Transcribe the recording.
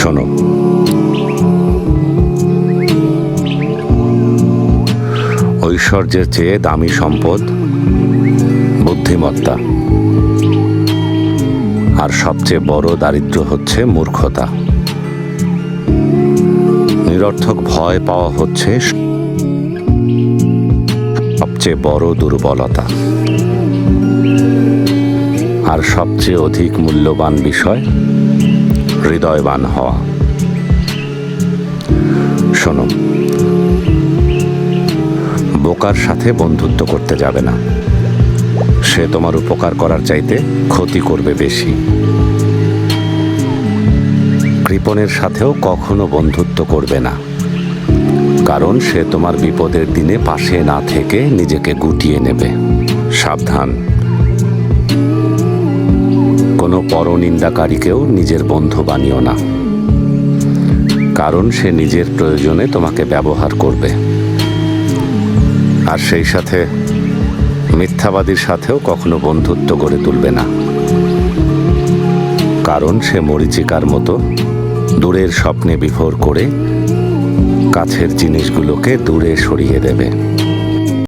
শোনো। ঐশ্বর্যের চেয়ে দামি সম্পদ বুদ্ধিমত্তা। আর সবচেয়ে বড় দারিদ্র্য হচ্ছে মূর্খতা। নিরর্থক ভয় পাওয়া হচ্ছে সবচেয়ে বড় দুর্বলতা। আর সবচেয়ে অধিক মূল্যবান বিষয় হৃদয়বান হওয়া। শোনো, বোকার সাথে বন্ধুত্ব করতে যাবে না। সে তোমার উপকার করার চাইতে ক্ষতি করবে বেশি। কৃপণের সাথেও কখনো বন্ধুত্ব করবে না। কারণ সে তোমার বিপদের দিনে পাশে না থেকে নিজেকে গুটিয়ে নেবে। সাবধান। পরনিন্দাকারীকেও নিজের বন্ধু বানিও না। কারণ সে নিজের প্রয়োজনে তোমাকে ব্যবহার করবে। আর সেই সাথে মিথ্যাবাদীর সাথেও কখনো বন্ধুত্ব গড়ে তুলবে না। কারণ সে মরিচিকার মতো দূরের স্বপ্নে বিভোর করে কাছের জিনিসগুলোকে দূরে সরিয়ে দেবে।